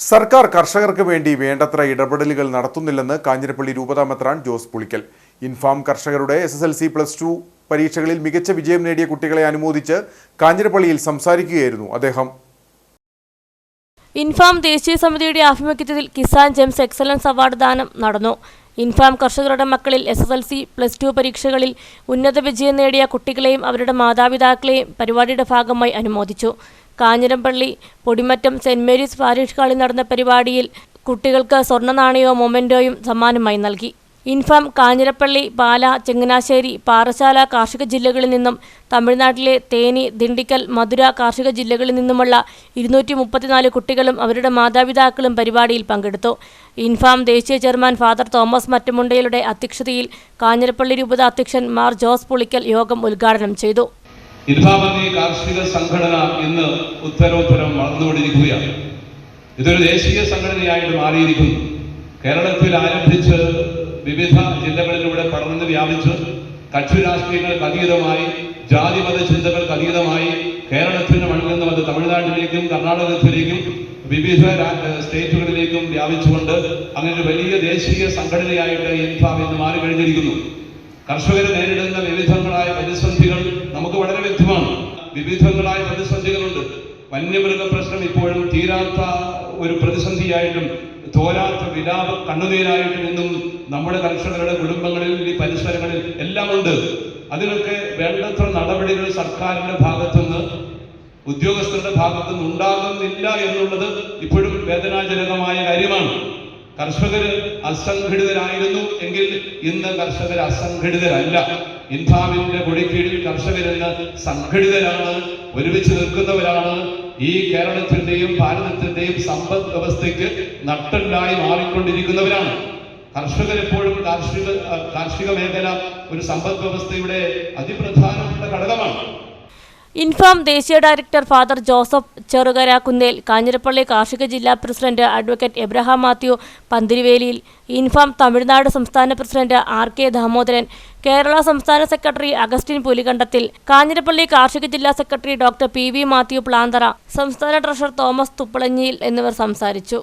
സർക്കാർ കർഷകർക്ക് വേണ്ടി വേണ്ടത്ര ഇടപെടലുകൾ നടത്തുന്നില്ലെന്ന് കാഞ്ഞിരപ്പള്ളി രൂപതാമെത്രാൻ ജോസ് പുളിക്കൽ. ഇൻഫാം കർഷകരുടെ S S L C plus two പരീക്ഷകളിൽ മികച്ച വിജയം നേടിയ കുട്ടികളെ അനുമോദിച്ച് കാഞ്ഞിരപ്പള്ളിയിൽ സംസാരിക്കുകയായിരുന്നു അദ്ദേഹം. ഇൻഫാം ദേശീയ സമിതിയുടെ ആഭിമുഖ്യത്തിൽ കിസാൻ ജെംസ് എക്സലൻസ് അവാർഡ് ദാനം നടന്നു. ഇൻഫാം കർഷകരുടെ മക്കളിൽ S S L C plus two പരീക്ഷകളിൽ ഉന്നത വിജയം നേടിയ കുട്ടികളെയും അവരുടെ മാതാപിതാക്കളെയും പരിപാടിയുടെ ഭാഗമായി അനുമോദിച്ചു. Kanjirappally Podimattam saint Mary's parish ഹാളിൽ നടന്ന പരിപാടിയിൽ കുട്ടികൾക്ക് സ്വർണ നാണയവും മൊമെന്റോയും സമ്മാനമായി നൽകി. ഇൻഫാം കാഞ്ഞിരപ്പള്ളി പാല ചെങ്ങനാശ്ശേരി പാറശാല കാർഷിക ജില്ലകളിൽ നിന്നും തമിഴ്നാട്ടിലെ തേനി ദിണ്ടിക്കൽ മധുര കാർഷിക ജില്ലകളിൽ നിന്നുമുള്ള ഇരുന്നൂറ്റി മുപ്പത്തിനാല് കുട്ടികളും അവരുടെ മാതാപിതാക്കളും പരിപാടിയിൽ പങ്കെടുത്തു. ഇൻഫാം ദേശീയ ചെയർമാൻ ഫാദർ തോമസ് മറ്റുമുണ്ടയുടെ അധ്യക്ഷതയിൽ കാഞ്ഞിരപ്പള്ളി രൂപത അധ്യക്ഷൻ മാർ ജോസ് പുളിക്കൽ യോഗം ഉദ്ഘാടനം ചെയ്തു. ഇൻഫാമതി കാർഷിക സംഘടന ഇന്ന് ഉത്തരോത്തരം വളർന്നുകൊണ്ടിരിക്കുകയാണ്. ഇതൊരു ദേശീയ സംഘടനയായിട്ട് മാറിയിരിക്കുന്നു. കേരളത്തിൽ ആരംഭിച്ച് വിവിധ ജില്ലകളിലൂടെ പടർന്ന് വ്യാപിച്ച് കക്ഷി രാഷ്ട്രീയങ്ങൾക്ക് അതീതമായി ജാതിമത ചിന്തകൾക്ക് അതീതമായി കേരളത്തിന് മണ്ണിൽ നിന്ന് അത് തമിഴ്നാട്ടിലേക്കും കർണാടകത്തിലേക്കും വിവിധ സ്റ്റേറ്റുകളിലേക്കും വ്യാപിച്ചുകൊണ്ട് അങ്ങനെ വലിയ ദേശീയ സംഘടനയായിട്ട് ഇൻഫാം ഇന്ന് മാറി കഴിഞ്ഞിരിക്കുന്നു. കർഷകർ നേരിടുന്ന വിവിധങ്ങളായ പ്രതിസന്ധികൾ നമുക്ക് വളരെ വ്യക്തമാണ്. വിവിധങ്ങളായ പ്രതിസന്ധികളുണ്ട്. വന്യമൃഗ പ്രശ്നം ഇപ്പോഴും തീരാത്ത ഒരു പ്രതിസന്ധിയായിട്ടും തോരാത്ത വിലാപ കണ്ണുനീരായിട്ടും ഇന്നും നമ്മുടെ കർഷകരുടെ കുടുംബങ്ങളിൽ ഈ പരിസരങ്ങളിൽ എല്ലാം ഉണ്ട്. അതിനൊക്കെ വേണ്ടത്ര നടപടികൾ സർക്കാരിന്റെ ഭാഗത്തുനിന്ന് ഉദ്യോഗസ്ഥരുടെ ഭാഗത്തുനിന്ന് ഉണ്ടാകുന്നില്ല എന്നുള്ളത് ഇപ്പോഴും വേദനാജനകമായ കാര്യമാണ്. കർഷകർ അസംഘടിതരായിരുന്നു എങ്കിൽ ഇന്ന് കർഷകർ അസംഘടിതരല്ല. ഇൻഫാമിന്റെ കൊടിക്കീഴിൽ കർഷകരിന്ന് സംഘടിതരാണ് ഒരുമിച്ച് നിൽക്കുന്നവരാണ് ഈ കേരളത്തിന്റെയും ഭാരതത്തിന്റെയും സമ്പദ് വ്യവസ്ഥയ്ക്ക് നട്ടല്ലായി മാറിക്കൊണ്ടിരിക്കുന്നവരാണ്. കർഷകരെപ്പോഴും കാർഷിക കാർഷിക മേഖല ഒരു സമ്പദ് വ്യവസ്ഥയുടെ ഘടകമാണ് ഇൻഫാം ദേശീയ director father Joseph Cherukara Kunnel Kanjirappally കാർഷിക ജില്ലാ president advocate Abraham Mathew Panthiriveliyil Infam Tamil Nadu സംസ്ഥാന president R K Damodaran Kerala സംസ്ഥാന സെക്രട്ടറി അഗസ്റ്റിൻ പുലികണ്ടത്തിൽ കാഞ്ഞിരപ്പള്ളി കാർഷിക ജില്ലാ secretary doctor P V Mathew Planthara സംസ്ഥാന ട്രഷറർ തോമസ് തുപ്പളഞ്ഞിയിൽ എന്നിവർ സംസാരിച്ചു.